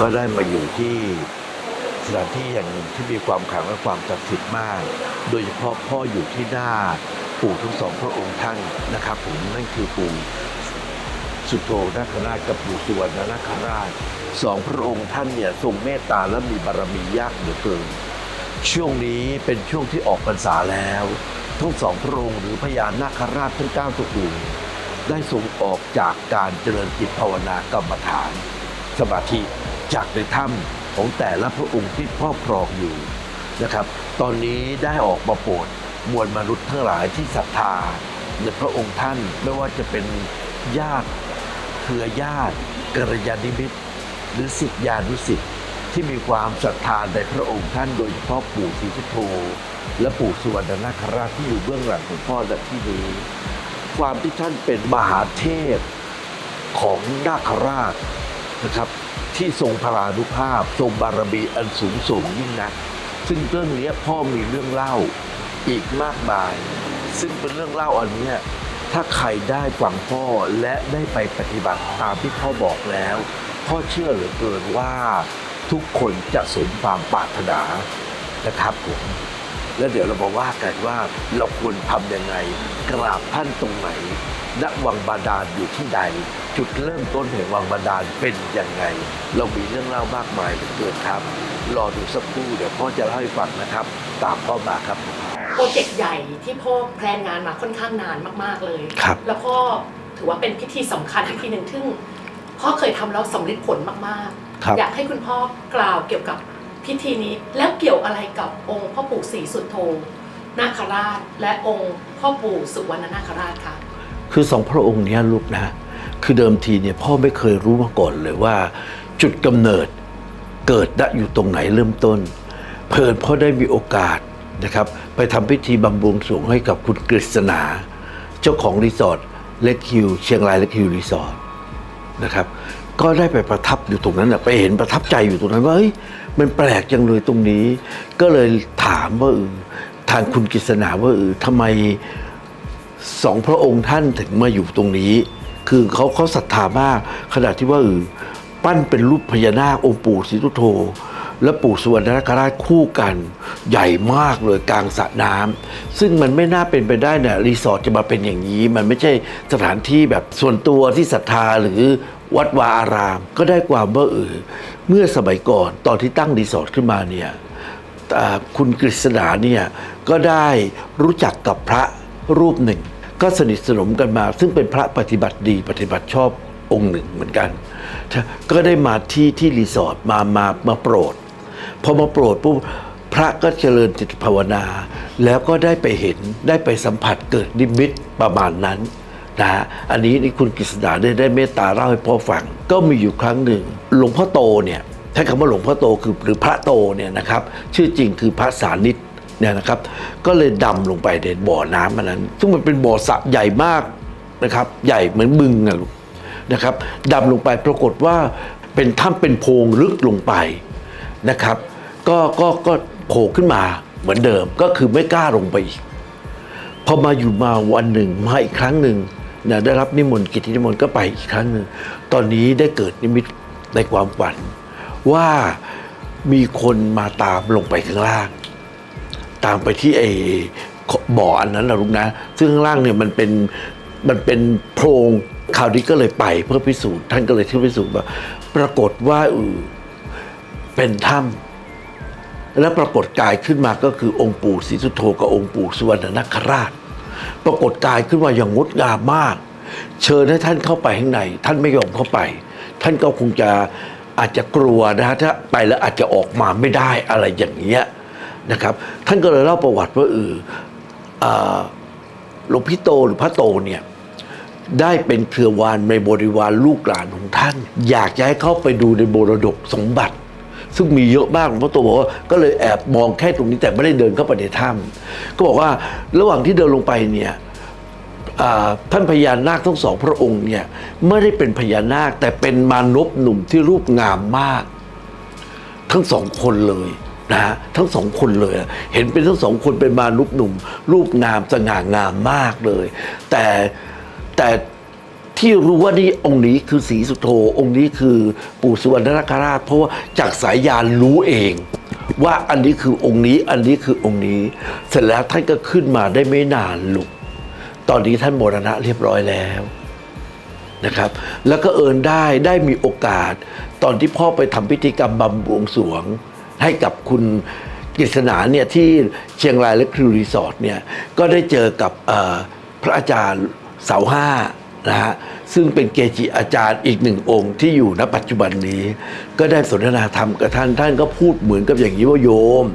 ก็ได้มาอยู่ที่สถานที่แห่งหนึ่งที่มีความขลังและความศักดิ์สิทธิ์มาก โดยเฉพาะพ่ออยู่ที่หน้าปู่ทั้งสองพระองค์ท่านนะครับผมนั่นคือปู่สุโธนาคราชกับปู่สุวรรณนาคราชสองพระองค์ท่านเนี่ยทรงเมตตาและมีบารมียากเหลือเกินช่วงนี้เป็นช่วงที่ออกพรรษาแล้วทั้งสองพระองค์หรือพญานาคราชทั้งเก้าตระกูลได้ทรงออกจากการเจริญจิตภาวนากรรมฐาน สมาธิ จากในถ้ำของแต่ละพระองค์ที่ครอบครองอยู่นะครับ ตอนนี้ได้ออกมาโปรดมวลมนุษย์ทั้งหลายที่ศรัทธาในพระองค์ท่านไม่ว่าจะเป็นญาติเครือญาติกัลยาณมิตร หรือสิทธิญาณุสิทธิ์ที่มีความศรัทธาในพระองค์ท่านโดยเฉพาะปู่ศรีสุโธและปู่สุวรรณนาคราชที่อยู่เบื้องหลังของพ่อและที่นี้ ความที่ท่านเป็นมหาเทพของนาคราชนะครับ ที่ทรงพลานุภาพ ทรงบารมีอันสูงส่งยิ่งนัก ซึ่งเรื่องนี้พ่อมีเรื่องเล่าอีกมากมาย ซึ่งเป็นเรื่องเล่าอันนี้ถ้าใครได้ฟังพ่อและได้ไปปฏิบัติตามที่พ่อบอกแล้ว พ่อเชื่อเหลือเกินว่า ทุกคนจะสมความปรารถนานะครับผมแล้วเดี๋ยวเรามาว่ากันว่าเราควรทำยังไงกราบท่านตรงไหน ณวังบาดาลอยู่ที่ใด จุดเริ่มต้นแห่งวังบาดาลเป็นยังไง เรามีเรื่องเล่ามากมายเหลือเกินครับ รอดูสักครู่เดี๋ยวพ่อจะเล่าให้ฟังนะครับ ตามพ่อมาครับ โปรเจกต์ใหญ่ที่พ่อแพลนงานมาค่อนข้างนานมากๆเลย ครับ แล้วพ่อถือว่าเป็นพิธีสำคัญพิธีหนึ่งซึ่งพ่อเคยทำแล้วสำเร็จผลมากครับ ๆ อยากให้คุณพ่อกล่าวเกี่ยวกับพิธีนี้ แล้วเกี่ยวอะไรกับองค์พ่อปู่ศรีสุโธนาคราช และองค์พ่อปู่สุวรรณนาคราชค่ะ คือสองพระองค์นี้ลูกนะ คือเดิมทีเนี่ยพ่อไม่เคยรู้มาก่อนเลยว่า จุดกำเนิดเกิดณอยู่ตรงไหนเริ่มต้น เพลินพ่อได้มีโอกาสนะครับไปทำพิธีบำบวงสรวงให้กับคุณกฤษณา เจ้าของรีสอร์ทเล็กฮิวเชียงรายเล็กฮิวรีสอร์ทนะครับก็ได้ไปประทับอยู่ตรงนั้นนะไปเห็นประทับใจอยู่ตรงนั้นว่าเฮ้ยมันแปลกจังเลยตรงนี้ ก็เลยถามว่าเออทางคุณกฤษณาว่าเออทำไม สองพระองค์ท่านถึงมาอยู่ตรงนี้ คือเขาเขาศรัทธามากขนาดที่ว่าเออปั้นเป็นรูปพญานาคองค์ปู่ศรีสุโธและปู่สุวรรณนาคราชคู่กัน ใหญ่มากเลยกลางสระน้ำซึ่งมันไม่น่าเป็นไปได้เนี่ยรีสอร์ทจะมาเป็นอย่างนี้ มันไม่ใช่สถานที่แบบส่วนตัวที่ศรัทธาหรือวัดวาอาราม ก็ได้ความว่าเออเมื่อสมัยก่อนตอนที่ตั้งรีสอร์ทขึ้นมาเนี่ยคุณกฤษณาเนี่ยก็ได้รู้จักกับพระรูปหนึ่ง ก็สนิทสนมกันมา ซึ่งเป็นพระปฏิบัติดีปฏิบัติชอบองค์หนึ่งเหมือนกัน ก็ได้มาที่ที่รีสอร์ทมามามาโปรดพอมาโปรดปุ๊บพระก็เจริญจิตภาวนา แล้วก็ได้ไปเห็นได้ไปสัมผัสเกิดนิมิตประมาณนั้นนะฮะอันนี้นี่คุณกฤษณาได้ได้เมตตาเล่าให้พ่อฟัง ก็มีอยู่ครั้งหนึ่ง หลวงพ่อโตเนี่ยใช้คำว่าหลวงพ่อโตคือหรือพระโตเนี่ยนะครับ ชื่อจริงคือพระสานิต เนี่ยนะครับ ก็เลยดำลงไปในบ่อน้ำอันนั้น ซึ่งมันเป็นบ่อสระใหญ่มากนะครับ ใหญ่เหมือนบึงอะลูกนะครับดำลงไปปรากฏว่าเป็นถ้ำเป็นโพรงลึกลงไปนะครับ ก็ก็ก็โผล่ขึ้นมาเหมือนเดิมก็คือไม่กล้าลงไปอีกพอมาอยู่มาวันหนึ่งมาอีกครั้งหนึ่งนะได้รับนิมนต์กิจนิมนต์ก็ไปอีกครั้งหนึ่งตอนนี้ได้เกิดนิมิตในความฝัน ว่ามีคนมาตามลงไปข้างล่าง ตามไปที่ไอ้บ่ออันนั้นนะลูกนะ ซึ่งข้างล่างเนี่ยมันเป็นมันเป็นโพรงคราวนี้ก็เลยไปเพื่อพิสูจน์ท่านก็เลยที่พิสูจน์ว่าปรากฏว่าเออเป็นถ้ำและปรากฏกายขึ้นมาก็คือองค์ปู่ศรีสุโธกับองค์ปู่สุวรรณนคราช ปรากฏกายขึ้นมาอย่างงดงามมาก เชิญให้ท่านเข้าไปข้างใน ท่านไม่ยอมเข้าไป ท่านก็คงจะอาจจะกลัวนะฮะถ้าไปแล้วอาจจะออกมาไม่ได้อะไรอย่างเงี้ย นะครับ ท่านก็เลยเล่าประวัติว่าเอออ่าหลวงพี่โตหรือพระโตเนี่ยได้เป็นเครือวานในบริวารลูกหลานของท่าน อยากจะให้เข้าไปดูในโบรดกสมบัติ ซึ่งมีเยอะมากหลวงพ่อโตบอกว่าก็เลยแอบมองแค่ตรงนี้แต่ไม่ได้เดินเข้าไปในถ้ำก็บอกว่าระหว่างที่เดินลงไปเนี่ยท่านพญานาคทั้งสองพระองค์เนี่ยไม่ได้เป็นพญานาคแต่เป็นมานพหนุ่มที่รูปงามมาก ทั้งสองคนเลย นะฮะทั้งสองคนเลยเห็นเป็นทั้งสองคนเป็นมานุษย์หนุ่ม รูปงามสง่างามมากเลย แต่แต่ที่รู้ว่านี่องค์นี้คือสีสุโธองค์นี้คือปู่สุวรรณนาคราช เพราะว่าจากสายยานรู้เอง ว่าอันนี้คือองค์นี้อันนี้คือองค์นี้ เสร็จแล้วท่านก็ขึ้นมาได้ไม่นานลูกตอนนี้ท่านมรณะเรียบร้อยแล้วนะครับ แล้วก็เอิญได้ได้มีโอกาส ตอนที่พ่อไปทำพิธีกรรมบำบวงสวง ให้กับคุณกฤษณาเนี่ยที่เชียงรายและครูรีสอร์ทเนี่ยก็ได้เจอกับพระอาจารย์เสาห้านะฮะซึ่งเป็นเกจิอาจารย์อีกหนึ่งองค์ที่อยู่ณปัจจุบันนี้ ก็ได้สนทนาธรรมกับท่านท่านก็พูดเหมือนกับอย่างนี้ว่าโยม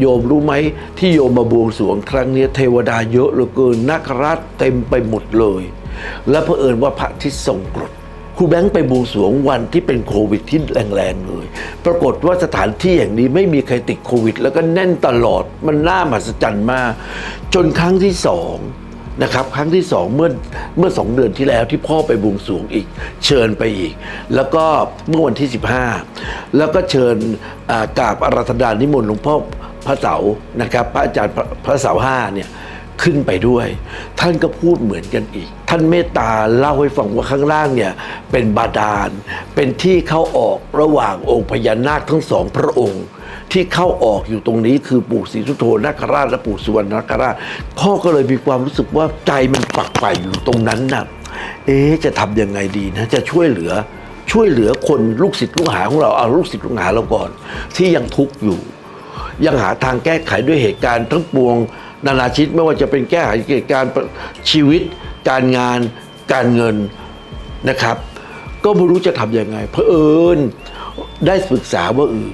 โยมรู้ไหมที่โยมมาบวงสรวงครั้งนี้เทวดาเยอะเหลือเกินนาคราชเต็มไปหมดเลย และเผอิญว่าพระทิตย์ทรงกรด ครูแบงค์ไปบวงสวงวันที่เป็นโควิดที่แรงๆเลย ปรากฏว่าสถานที่อย่างนี้ไม่มีใครติดโควิด แล้วก็แน่นตลอดมันน่ามหัศจรรย์มาก จนครั้งที่สองนะครับครั้งที่สองเมื่อเมื่อสองเดือนที่แล้วที่พ่อไปบวงสรวงอีก เชิญไปอีก แล้วก็เมื่อวันที่ 15 แล้วก็เชิญกราบอาราธนานิมนต์หลวงพ่อพระเสานะครับ พระอาจารย์พระพระเสาห้าเนี่ย ขึ้นไปด้วย ท่านก็พูดเหมือนกันอีก ท่านเมตตาเล่าให้ฟังว่าข้างล่างเนี่ยเป็นบาดาล เป็นที่เข้าออกระหว่างองค์พญานาคทั้งสองพระองค์ ที่เข้าออกอยู่ตรงนี้คือปู่ศรีสุโธนาคราชและปู่สุวรรณนาคราชพ่อก็เลยมีความรู้สึกว่าใจมันปักไปอยู่ตรงนั้นน่ะเอ๊จะทำยังไงดีนะจะช่วยเหลือช่วยเหลือคนลูกศิษย์ลูกหาของเราเอาลูกศิษย์ลูกหาเราก่อน ที่ยังทุกข์อยู่ ยังหาทางแก้ไขด้วยเหตุการณ์ทั้งปวง นานาชิตไม่ว่าจะเป็นแก้ไขเหตุการณ์ชีวิต การงาน การเงินนะครับ ก็ไม่รู้จะทำยังไง เพอเอิญได้ปรึกษาว่าเออ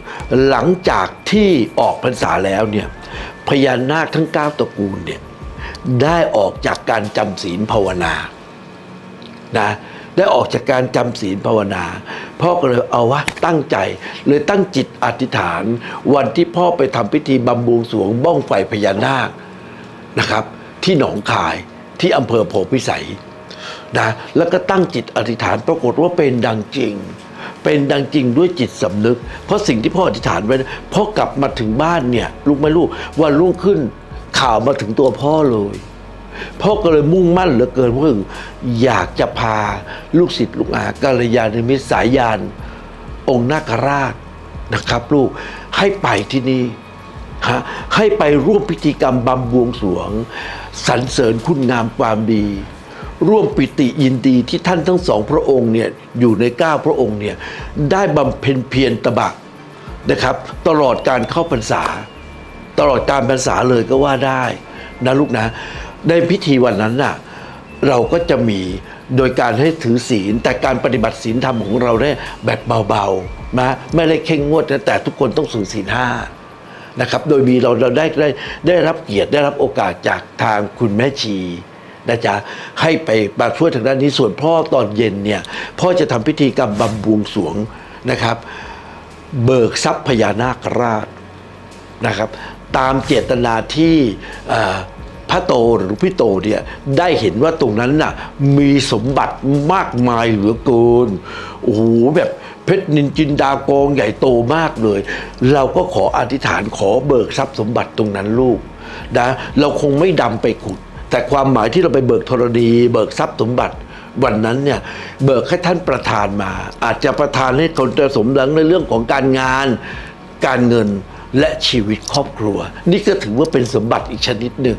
หลังจากที่ออกพรรษาแล้วเนี่ยพญานาคทั้งเก้าตระกูลเนี่ยได้ออกจากการจำศีลภาวนานะได้ออกจากการจำศีลภาวนา พ่อก็เลยเอาวะตั้งใจ เลยตั้งจิตอธิษฐาน วันที่พ่อไปทำพิธีบำบวงสวงบ้องไฟพญานาค นะครับ ที่หนองคายที่อำเภอโพธิสัยนะแล้วก็ตั้งจิตอธิษฐานปรากฏว่าเป็นดังจริง เป็นดังจริงด้วยจิตสำนึก เพราะสิ่งที่พ่ออธิษฐานไว้พ่อกลับมาถึงบ้านเนี่ยลูกไม่ลูกวันรุ่งขึ้นข่าวมาถึงตัวพ่อเลยพ่อก็เลยมุ่งมั่นเหลือเกินว่าอยากจะพาลูกศิษย์ลูกหากัลยาณมิตรสายยานองค์นาคราชนะครับ ลูกให้ไปที่นี่ะให้ไปร่วมพิธีกรรมบำบวงสรวงสรรเสริญคุณงามความดี ร่วมปิติยินดีที่ท่านทั้งสองพระองค์เนี่ยอยู่ในเก้าพระองค์เนี่ยได้บำเพ็ญเพียรตบะนะครับ ตลอดการเข้าพรรษา ตลอดการพรรษาเลยก็ว่าได้นะลูกนะในพิธีวันนั้นน่ะเราก็จะมีโดยการให้ถือศีล แต่การปฏิบัติศีลธรรมของเราได้แบบเบาๆนะไม่ได้เข่งงวดนะแต่ทุกคนต้องถือศีลห้า นะครับ โดยมีเราเราได้ได้ได้รับเกียรติได้รับโอกาสจากทางคุณแม่ชีนะจ๊ะให้ไปมาช่วยทางด้านนี้ส่วนพ่อตอนเย็นเนี่ยพ่อจะทำพิธีกรรมบำบวงสวงนะครับ เบิกทรัพย์พญานาคราชนะครับ ตามเจตนาที่พระโตหรือพี่โตเนี่ยได้เห็นว่าตรงนั้นน่ะมีสมบัติมากมายเหลือเกินโอ้โหแบบ เพชรนินจินดากองใหญ่โตมากเลย เราก็ขออธิษฐานขอเบิกทรัพย์สมบัติตรงนั้นลูกนะเราคงไม่ดำไปขุด แต่ความหมายที่เราไปเบิกธรณี เบิกทรัพย์สมบัติวันนั้นเนี่ยเบิกให้ท่านประธานมา อาจจะประธานให้คนจะสมหวังในเรื่องของการงาน การเงินและชีวิตครอบครัว นี่ก็ถือว่าเป็นสมบัติอีกชนิดหนึ่ง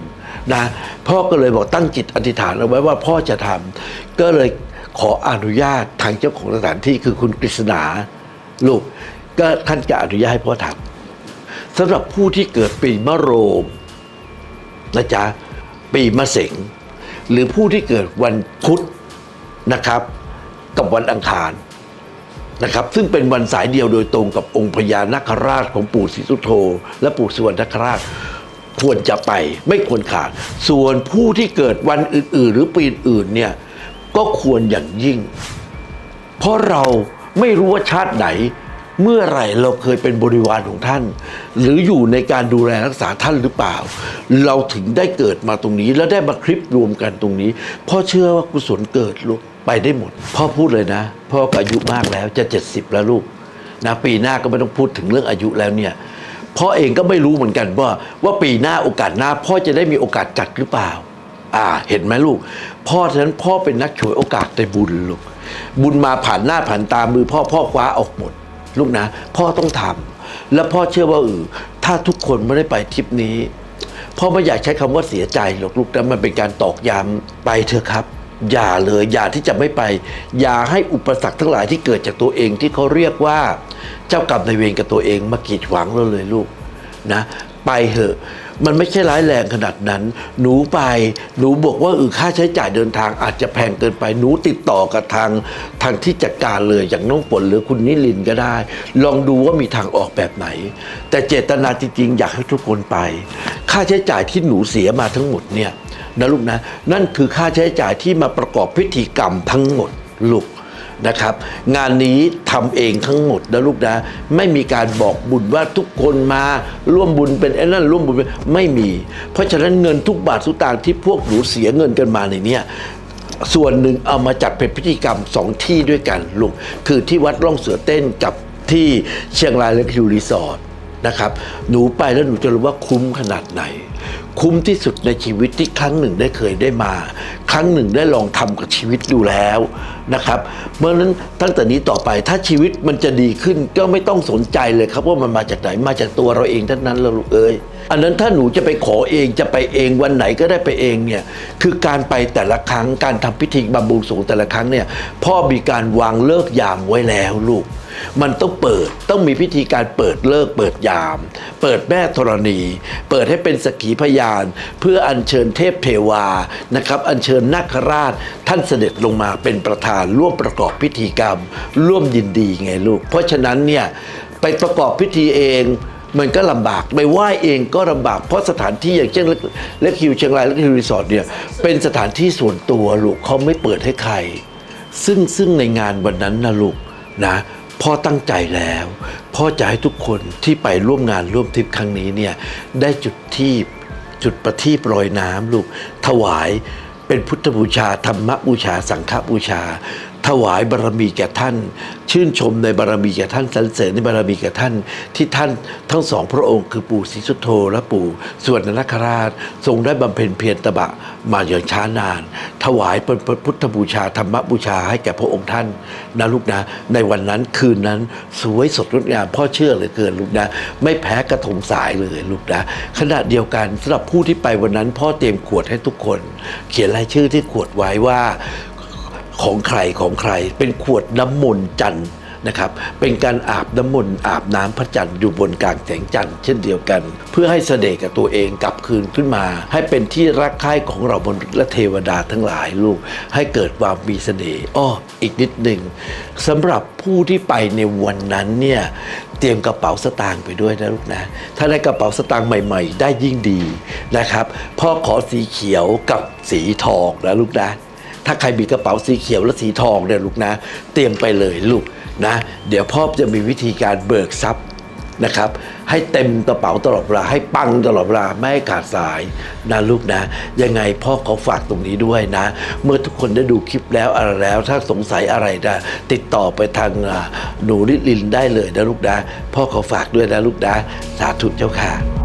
นะพ่อก็เลยบอกตั้งจิตอธิษฐานเอาไว้ว่าพ่อจะทำก็เลย ขออนุญาตทางเจ้าของสถานที่คือคุณกฤษณาลูกก็ท่านจะอนุญาตให้พ่อทำสำหรับผู้ที่เกิดปีมะโรงนะจ๊ะปีมะเสงหรือผู้ที่เกิดวันพุธนะครับ กับวันอังคารนะครับ ซึ่งเป็นวันสายเดียวโดยตรงกับองค์พญานาคราชของปู่ศรีสุโธและปู่สุวรรณนาคราชควรจะไปไม่ควรขาด ส่วนผู้ที่เกิดวันอื่น ๆ หรือปีอื่นเนี่ย ก็ควรอย่างยิ่ง เพราะเราไม่รู้ว่าชาติไหน เมื่อไหร่เราเคยเป็นบริวารของท่าน หรืออยู่ในการดูแลรักษาท่านหรือเปล่า เราถึงได้เกิดมาตรงนี้ แล้วได้มาคลิปรวมกันตรงนี้พ่อเชื่อว่ากุศลเกิดลูกไปได้หมด พ่อพูดเลยนะ พ่อก็อายุมากแล้วจะ 70 แล้วลูกนะปีหน้าก็ไม่ต้องพูดถึงเรื่องอายุแล้วเนี่ยพ่อเองก็ไม่รู้เหมือนกันว่าว่าปีหน้าโอกาสหน้าพ่อจะได้มีโอกาสจัดหรือเปล่า อ่า เห็นไหมลูก พ่อฉะนั้นพ่อเป็นนักฉวยโอกาสในบุญลูก บุญมาผ่านหน้าผ่านตามือพ่อพ่อคว้าออกหมด ลูกนะ พ่อต้องทำแล้วพ่อเชื่อว่าเออถ้าทุกคนไม่ได้ไปทริปนี้พ่อไม่อยากใช้คำว่าเสียใจหรอกลูกแต่มันเป็นการตอกย้ำไปเถอะครับ อย่าเลยอย่าที่จะไม่ไป อย่าให้อุปสรรคทั้งหลายที่เกิดจากตัวเองที่เขาเรียกว่า เจ้ากรรมนายเวรกับตัวเองมากีดขวางเราเลยลูกนะ ไปเถอะ มันไม่ใช่ร้ายแรงขนาดนั้น หนูไปหนูบอกว่าเออค่าใช้จ่ายเดินทางอาจจะแพงเกินไปหนูติดต่อกับทางทางที่จัดการเลยอย่างน้องฝนหรือคุณนิลินก็ได้ ลองดูว่ามีทางออกแบบไหน แต่เจตนาจริงๆอยากให้ทุกคนไป ค่าใช้จ่ายที่หนูเสียมาทั้งหมดเนี่ยนะลูกนะ นั่นคือค่าใช้จ่ายที่มาประกอบพิธีกรรมทั้งหมดลูก นะครับ งานนี้ทำเองทั้งหมดนะลูกนะ ไม่มีการบอกบุญว่าทุกคนมาร่วมบุญเป็นไอ้นั่นร่วมบุญเป็นไม่มี เพราะฉะนั้นเงินทุกบาททุกตางค์ที่พวกหนูเสียเงินกันมาในเนี้ยส่วนหนึ่งเอามาจัดเป็นพิธีกรรมสองที่ด้วยกันลูกคือที่วัดร่องเสือเต้นกับที่เชียงรายแลคิวรีสอร์ทนะครับ หนูไปแล้วหนูจะรู้ว่าคุ้มขนาดไหน คุ้มที่สุดในชีวิตที่ครั้งหนึ่งได้เคยได้มา ครั้งหนึ่งได้ลองทำกับชีวิตดูแล้วนะครับ เมื่อนั้นตั้งแต่นี้ต่อไปถ้าชีวิตมันจะดีขึ้นก็ไม่ต้องสนใจเลยครับว่ามันมาจากไหนมาจากตัวเราเองทั้งนั้นเราลูกเอ้ย อันนั้นถ้าหนูจะไปขอเองจะไปเองวันไหนก็ได้ไปเองเนี่ยคือการไปแต่ละครั้งการทำพิธีบำรุงสงฆ์แต่ละครั้งเนี่ยพ่อมีการวางเลิกยามไว้แล้วลูก มันต้องเปิดต้องมีพิธีการเปิดเลิกเปิดยาม เปิดแม่ธรณี เปิดให้เป็นสกีพยาน เพื่ออัญเชิญเทพเทวานะครับอัญเชิญนาคราชท่านเสด็จลงมาเป็นประธานร่วมประกอบพิธีกรรม ร่วมยินดีไงลูก เพราะฉะนั้นเนี่ยไปประกอบพิธีเอง มันก็ลำบากไปไหว้เองก็ลำบากเพราะสถานที่อย่างเช่นและคิวเชียงรายและคิวรีสอร์ทเนี่ยเป็นสถานที่ส่วนตัวลูกเขาไม่เปิดให้ใคร ซึ่งซึ่งในงานวันนั้นนะลูกนะพ่อตั้งใจแล้ว พ่อจะให้ทุกคนที่ไปร่วมงานร่วมทริปครั้งนี้เนี่ยได้จุดทีปจุดประทีปรอยน้ำลูกถวายเป็นพุทธบูชา ธรรมบูชา สังฆบูชา ถวายบารมีแก่ท่าน ชื่นชมในบารมีแก่ท่านสรรเสริญในบารมีแก่ท่าน ที่ท่านทั้งสองพระองค์คือปู่ศรีสุโธและปู่ส่วนนคราช ทรงได้บำเพ็ญเพียรตบะมาอย่างช้านาน ถวายเป็นพุทธบูชาธรรมบูชาให้แก่พระองค์ท่านนะลูกนะในวันนั้นคืนนั้นสวยสดงดงามพ่อเชื่อเหลยเกินลูกนะ ไม่แพ้กระทงสายเลยลูกนะขณะเดียวกันสำหรับผู้ที่ไปวันนั้นพ่อเตรียมขวดให้ทุกคน เขียนรายชื่อที่ขวดไว้ว่า ของใครของใคร เป็นขวดน้ำมนต์จันทร์นะครับเป็นการอาบน้ำมนต์อาบน้ำพระจันทร์อยู่บนกลางแสงจันทร์เช่นเดียวกัน เพื่อให้เสด็จกับตัวเองกลับคืนขึ้นมา ให้เป็นที่รักใคร่ของเรามนุษย์และเทวดาทั้งหลายลูก ให้เกิดความมีเสน่ห์อ้ออีกนิดหนึ่งสำหรับผู้ที่ไปในวันนั้นเนี่ยเตรียมกระเป๋าสตางค์ไปด้วยนะลูกนะ ถ้าได้กระเป๋าสตางค์ใหม่ ๆ ได้ยิ่งดีนะครับพ่อขอสีเขียวกับสีทองนะลูกนะ ถ้าใครมีกระเป๋าสีเขียวและสีทองเนี่ยลูกนะ เตรียมไปเลยลูกนะ เดี๋ยวพ่อจะมีวิธีการเบิกทรัพย์นะครับ ให้เต็มกระเป๋าตลอดเวลาให้ปังตลอดเวลาไม่ให้ขาดสายนะลูกนะ ยังไงพ่อขอฝากตรงนี้ด้วยนะ เมื่อทุกคนได้ดูคลิปแล้วอะไรแล้ว ถ้าสงสัยอะไรนะติดต่อไปทางหนูนิลินได้เลยนะลูกนะ พ่อขอฝากด้วยนะลูกนะ สาธุเจ้าค่ะ